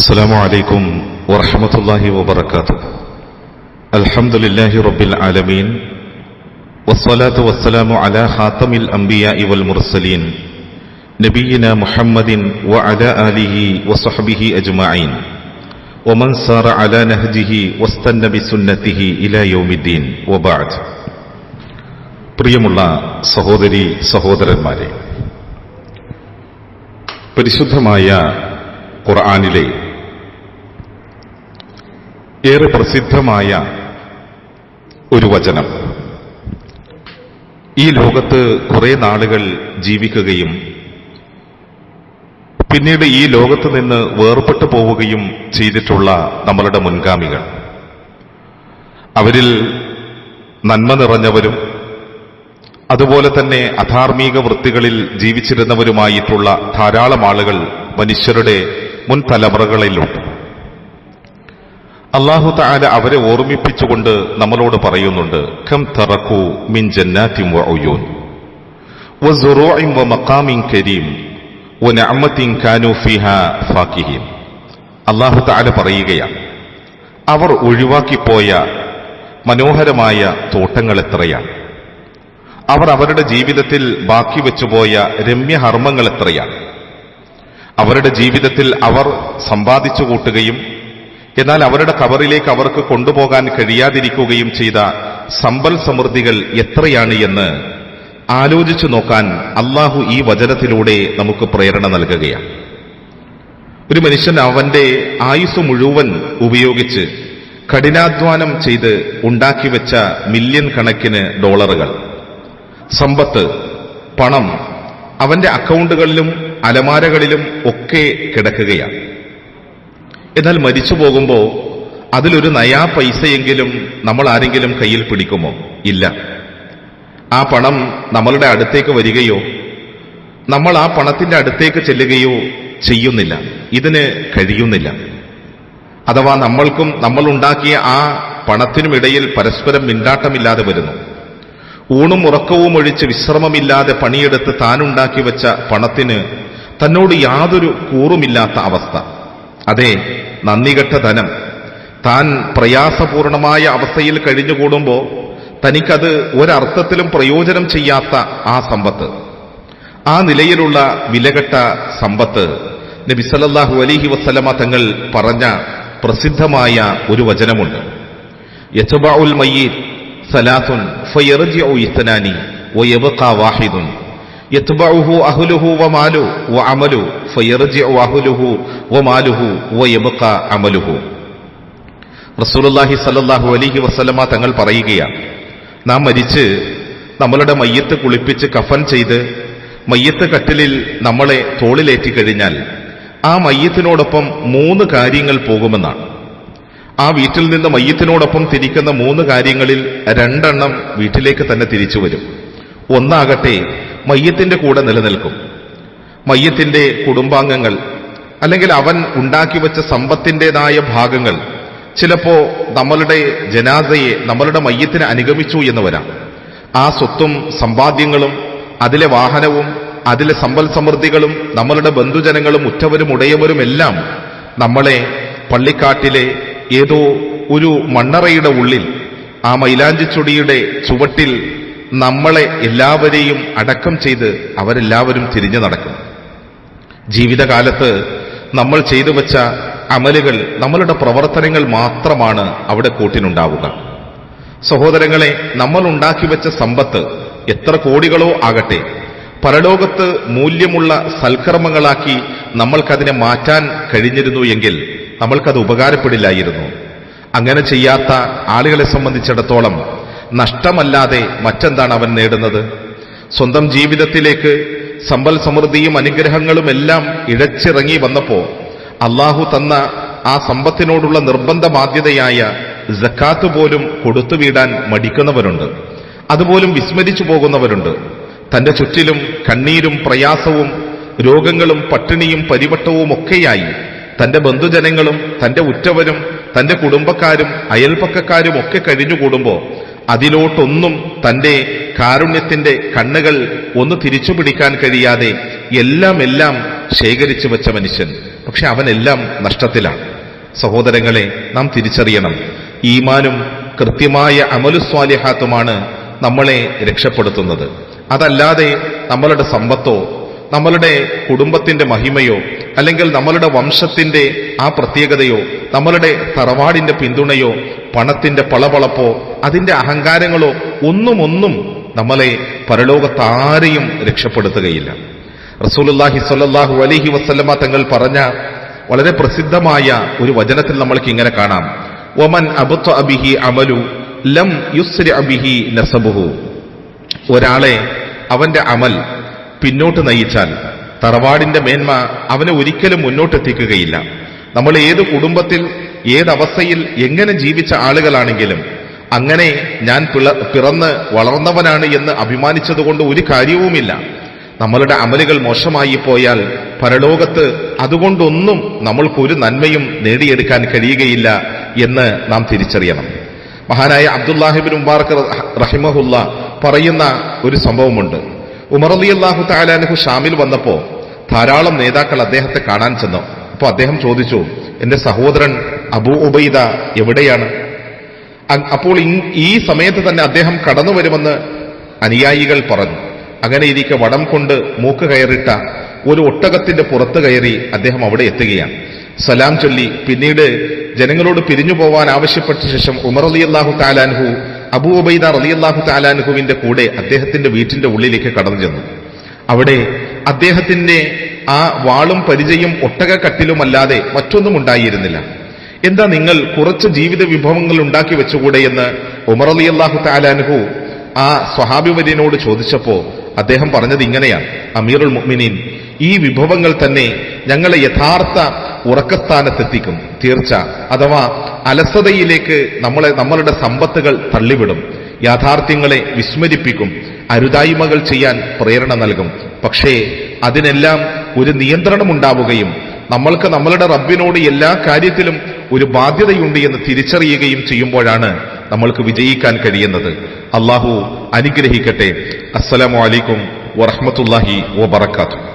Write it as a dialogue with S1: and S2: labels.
S1: السلام عليكم ورحمة الله وبركاته الحمد لله رب العالمين والصلاة والسلام على خاتم الأنبياء والمرسلين نبينا محمد وعلى آله وصحبه أجمعين ومن سار على نهجه واستنى بسنته إلى يوم الدين وبعد പ്രിയമുള്ള സഹോദരി സഹോദരന്മാരെ പരിശുദ്ധമായ ഖുർആാനിലെ ഏറെ പ്രസിദ്ധമായ ഒരു വചനം. ഈ ലോകത്ത് കുറെ നാളുകൾ ജീവിക്കുകയും പിന്നീട് ഈ ലോകത്ത് നിന്ന് വേർപെട്ടു പോവുകയും ചെയ്തിട്ടുള്ള നമ്മളുടെ മുൻഗാമികൾ. അവരിൽ നന്മ നിറഞ്ഞവരും അതുപോലെ തന്നെ അധാർമിക വൃത്തികളിൽ ജീവിച്ചിരുന്നവരുമായിട്ടുള്ള ധാരാളം ആളുകൾ മനുഷ്യരുടെ മുൻ തലമുറകളിലുണ്ട് അള്ളാഹു താല അവരെ ഓർമ്മിപ്പിച്ചുകൊണ്ട് നമ്മളോട് പറയുന്നുണ്ട് ഖം തറക്കു മിൻ കരീം. കാനൂ ഫീഹാ ഫാക്കിഹീൻ അള്ളാഹു താല പറയുകയാണ് അവർ ഒഴിവാക്കിപ്പോയ മനോഹരമായ തോട്ടങ്ങൾ എത്രയാണ്? അവർ അവരുടെ ജീവിതത്തിൽ ബാക്കി വെച്ചുപോയ രമ്യഹർമ്മങ്ങൾ എത്രയാണ്? അവരുടെ ജീവിതത്തിൽ അവർ സമ്പാദിച്ചു കൂട്ടുകയും എന്നാൽ അവരുടെ കവറിലേക്ക് അവർക്ക് കൊണ്ടുപോകാൻ കഴിയാതിരിക്കുകയും ചെയ്ത സമ്പൽ സമൃദ്ധികൾ എത്രയാണ് എന്ന് ആലോചിച്ചു നോക്കാൻ അള്ളാഹു ഈ വചനത്തിലൂടെ നമുക്ക് പ്രേരണ നൽകുകയാണ്. ഒരു മനുഷ്യൻ അവന്റെ ആയുസ് മുഴുവൻ ഉപയോഗിച്ച് കഠിനാധ്വാനം ചെയ്ത് ഉണ്ടാക്കി വെച്ച മില്യൺ കണക്കിന് ഡോളറുകൾ സമ്പത്ത് പണം അവന്റെ അക്കൗണ്ടുകളിലും അലമാരകളിലും ഒക്കെ കിടക്കുകയാണ്. എന്നാൽ മരിച്ചു പോകുമ്പോൾ അതിലൊരു നയാ പൈസയെങ്കിലും നമ്മൾ ആരെങ്കിലും കയ്യിൽ പിടിക്കുമോ? ഇല്ല. ആ പണം നമ്മളുടെ അടുത്തേക്ക് വരികയോ നമ്മൾ ആ പണത്തിന്റെ അടുത്തേക്ക് ചെല്ലുകയോ ചെയ്യുന്നില്ല. ഇതിന് കഴിയുന്നില്ല. അഥവാ നമ്മൾക്കും നമ്മൾ ഉണ്ടാക്കിയ ആ പണത്തിനുമിടയിൽ പരസ്പരം മിണ്ടാട്ടമില്ലാതെ വരുന്നു. ഊണും ഉറക്കവും ഒഴിച്ച് വിശ്രമമില്ലാതെ പണിയെടുത്ത് താനുണ്ടാക്കി വെച്ച പണത്തിന് തന്നോട് യാതൊരു കൂറുമില്ലാത്ത അവസ്ഥ. അതെ നന്ദികെട്ട ധനം. താൻ പ്രയാസപൂർണമായ അവസ്ഥയിൽ കഴിഞ്ഞുകൂടുമ്പോൾ തനിക്കത് ഒരർത്ഥത്തിലും പ്രയോജനം ചെയ്യാത്ത ആ സമ്പത്ത്. ആ നിലയിലുള്ള വിലകെട്ട സമ്പത്ത് നബി സല്ലല്ലാഹു അലൈഹി തങ്ങൾ പറഞ്ഞ പ്രസിദ്ധമായ ഒരു വചനമുണ്ട്. യത്ബഉൽ മയ്യിത് സലാത്തുൻ ഫയർജിഉ ഇസ്നാനി വയബ്ഖാ വാഹിദുൻ. അഹ്ലുഹു വമാലു വഅമലു ഫയർജിഉ വമാലുഹു അമലുഹു റസൂലുള്ളാഹി അലൈഹി വസല്ലമ തങ്ങൾ പറയുകയാണ് നാം മരിച്ച് നമ്മളുടെ മയ്യത്ത് കുളിപ്പിച്ച് കഫൻ ചെയ്ത് മയ്യത്ത് കട്ടിലിൽ നമ്മളെ തോളിലേറ്റി കഴിഞ്ഞാൽ ആ മയ്യത്തിനോടൊപ്പം മൂന്ന് കാര്യങ്ങൾ പോകുമെന്നാണ്. ആ വീട്ടിൽ നിന്ന് മയ്യത്തിനോടൊപ്പം തിരിക്കുന്ന മൂന്ന് കാര്യങ്ങളിൽ രണ്ടെണ്ണം വീട്ടിലേക്ക് തന്നെ തിരിച്ചു വരും. ഒന്നാകട്ടെ മയ്യത്തിന്റെ കൂടെ നിലനിൽക്കും. മയ്യത്തിന്റെ കുടുംബാംഗങ്ങൾ അല്ലെങ്കിൽ അവൻ ഉണ്ടാക്കി വെച്ച സമ്പത്തിന്റെതായ ഭാഗങ്ങൾ ചിലപ്പോ നമ്മളുടെ ജനാസയെ നമ്മളുടെ മയ്യത്തിന് അനുഗമിച്ചു എന്ന് വരാം ആ സ്വത്തും സമ്പാദ്യങ്ങളും അതിലെ വാഹനവും അതിലെ സമ്പൽ സമൃദ്ധികളും നമ്മളുടെ ബന്ധുജനങ്ങളും ഉറ്റവരും ഉടയവരും എല്ലാം നമ്മളെ പള്ളിക്കാട്ടിലെ ഏതോ ഒരു മണ്ണറയുടെ ഉള്ളിൽ ആ മൈലാഞ്ചിച്ചുടിയുടെ ചുവട്ടിൽ നമ്മളെ എല്ലാവരെയും അടക്കം ചെയ്ത് അവരെല്ലാവരും തിരിഞ്ഞു നടക്കും. ജീവിതകാലത്ത് നമ്മൾ ചെയ്തു വച്ച അമലുകൾ നമ്മളുടെ പ്രവർത്തനങ്ങൾ മാത്രമാണ് അവിടെ കൂട്ടിനുണ്ടാവുക. സഹോദരങ്ങളെ നമ്മൾ ഉണ്ടാക്കി വെച്ച സമ്പത്ത് എത്ര കോടികളോ ആകട്ടെ പരലോകത്ത് മൂല്യമുള്ള സൽക്കർമ്മങ്ങളാക്കി നമ്മൾക്കതിനെ മാറ്റാൻ കഴിഞ്ഞിരുന്നു എങ്കിൽ നമ്മൾക്കത് ഉപകാരപ്പെടില്ലായിരുന്നു. അങ്ങനെ ചെയ്യാത്ത ആളുകളെ സംബന്ധിച്ചിടത്തോളം നഷ്ടമല്ലാതെ മറ്റെന്താണ് അവൻ നേടുന്നത്? സ്വന്തം ജീവിതത്തിലേക്ക് സമ്പൽ സമൃദ്ധിയും അനുഗ്രഹങ്ങളും എല്ലാം ഇഴച്ചിറങ്ങി വന്നപ്പോ അള്ളാഹു തന്ന ആ സമ്പത്തിനോടുള്ള നിർബന്ധ ബാധ്യതയായ ജക്കാത്ത് പോലും കൊടുത്തുവിടാൻ മടിക്കുന്നവരുണ്ട്. അതുപോലും വിസ്മരിച്ചു പോകുന്നവരുണ്ട്. തന്റെ ചുറ്റിലും കണ്ണീരും പ്രയാസവും രോഗങ്ങളും പട്ടിണിയും പരിവട്ടവും ഒക്കെയായി തന്റെ ബന്ധുജനങ്ങളും തന്റെ ഉറ്റവരും തന്റെ കുടുംബക്കാരും അയൽപ്പക്കക്കാരും ഒക്കെ കഴിഞ്ഞുകൂടുമ്പോ അതിലോട്ടൊന്നും തന്റെ കാരുണ്യത്തിന്റെ കണ്ണുകൾ ഒന്ന് തിരിച്ചു പിടിക്കാൻ കഴിയാതെ എല്ലാം എല്ലാം ശേഖരിച്ചു വെച്ച മനുഷ്യൻ. പക്ഷെ അവനെല്ലാം നഷ്ടത്തിലാണ്. സഹോദരങ്ങളെ നാം തിരിച്ചറിയണം. ഈമാനും കൃത്യമായ അമലുസ്വാലിഹാത്തുമാണ് നമ്മളെ രക്ഷപ്പെടുത്തുന്നത്. അതല്ലാതെ നമ്മളുടെ സമ്പത്തോ നമ്മളുടെ കുടുംബത്തിന്റെ മഹിമയോ അല്ലെങ്കിൽ നമ്മളുടെ വംശത്തിന്റെ ആ പ്രത്യേകതയോ നമ്മളുടെ തറവാടിന്റെ പിന്തുണയോ പണത്തിന്റെ പളപളപ്പോ അതിന്റെ അഹങ്കാരങ്ങളോ ഒന്നുമൊന്നും നമ്മളെ പരലോകത്താരെയും രക്ഷപ്പെടുത്തുകയില്ല. റസൂലുല്ലാഹി സ്വല്ലല്ലാഹു അലഹി വസല്ലമ തങ്ങൾ പറഞ്ഞ വളരെ പ്രസിദ്ധമായ ഒരു വചനത്തിൽ നമ്മൾക്ക് ഇങ്ങനെ കാണാം. ഒമൻ അബുത്വ അബിഹി അമലു ലം യുസ്രി അബിഹി നസബുഹു. ഒരാളെ അവന്റെ അമൽ പിന്നോട്ട് നയിച്ചാൽ തറവാടിന്റെ മേന്മ അവനെ ഒരിക്കലും മുന്നോട്ടെത്തിക്കുകയില്ല നമ്മൾ ഏത് കുടുംബത്തിൽ ഏതവസ്ഥയിൽ എങ്ങനെ ജീവിച്ച ആളുകളാണെങ്കിലും അങ്ങനെ ഞാൻ പിറന്ന് വളർന്നവനാണ് എന്ന് അഭിമാനിച്ചതുകൊണ്ട് ഒരു കാര്യവുമില്ല. നമ്മളുടെ അമലുകൾ മോശമായി പോയാൽ പരലോകത്ത് അതുകൊണ്ടൊന്നും നമ്മൾക്കൊരു നന്മയും നേടിയെടുക്കാൻ കഴിയുകയില്ല എന്ന് നാം തിരിച്ചറിയണം. മഹാനായ അബ്ദുല്ലാഹിബിൻ മുബാർക്ക് റഹിമഹുല്ല പറയുന്ന ഒരു സംഭവമുണ്ട്. ഉമർ അലി അള്ളാഹു താലാനഹു ഷാമിൽ വന്നപ്പോ ധാരാളം നേതാക്കൾ അദ്ദേഹത്തെ കാണാൻ ചെന്നു. അപ്പോൾ അദ്ദേഹം ചോദിച്ചു എന്റെ സഹോദരൻ അബൂ ഉബൈദ എവിടെയാണ്? അപ്പോൾ ഈ സമയത്ത് തന്നെ അദ്ദേഹം കടന്നു വരുമെന്ന് അനുയായികൾ പറഞ്ഞു. അങ്ങനെ ഇരിക്കെ വടം കൊണ്ട് മൂക്ക് കയറിട്ട ഒരു ഒട്ടകത്തിന്റെ പുറത്ത് കയറി അദ്ദേഹം അവിടെ എത്തുകയാണ്. സലാം ചൊല്ലി. പിന്നീട് ജനങ്ങളോട് പിരിഞ്ഞു പോവാൻ ആവശ്യപ്പെട്ട ശേഷം ഉമർ അലി അള്ളാഹു താലാൻഹു അബൂ ഉബൈദ അലി അള്ളാഹു താലാൻഹുവിന്റെ കൂടെ അദ്ദേഹത്തിന്റെ വീട്ടിന്റെ ഉള്ളിലേക്ക് കടന്നു ചെന്നു. അവിടെ അദ്ദേഹത്തിന്റെ ആ വാളും പരിചയും ഒട്ടക കട്ടിലുമല്ലാതെ മറ്റൊന്നും ഉണ്ടായിരുന്നില്ല. എന്താ നിങ്ങൾ കുറച്ച് ജീവിത വിഭവങ്ങൾ ഉണ്ടാക്കി വെച്ചുകൂടെ എന്ന് ഉമർ അലി അള്ളാഹു താലാൻഹു ആ സ്വഹാബിവര്യനോട് ചോദിച്ചപ്പോ അദ്ദേഹം പറഞ്ഞത് ഇങ്ങനെയാണ്. അമീറുൽ മുഅ്മിനീൻ ഈ വിഭവങ്ങൾ തന്നെ ഞങ്ങളെ യഥാർത്ഥ ഉറക്കസ്ഥാനത്തെത്തിക്കും. തീർച്ച. അഥവാ അലസതയിലേക്ക് നമ്മളെ നമ്മളുടെ സമ്പത്തുകൾ തള്ളിവിടും. യാഥാർത്ഥ്യങ്ങളെ വിസ്മരിപ്പിക്കും. അരുതായ്മകൾ ചെയ്യാൻ പ്രേരണ നൽകും. പക്ഷേ അതിനെല്ലാം ഒരു നിയന്ത്രണമുണ്ടാവുകയും നമ്മൾക്ക് നമ്മളുടെ റബ്ബിനോട് എല്ലാ കാര്യത്തിലും ഒരു ബാധ്യതയുണ്ട് എന്ന് തിരിച്ചറിയുകയും ചെയ്യുമ്പോഴാണ് നമ്മൾക്ക് വിജയിക്കാൻ കഴിയുന്നത്. അള്ളാഹു അനുഗ്രഹിക്കട്ടെ. അസ്സലാമലൈക്കും വറഹമത്തല്ലാഹി വബറകാതുഹു.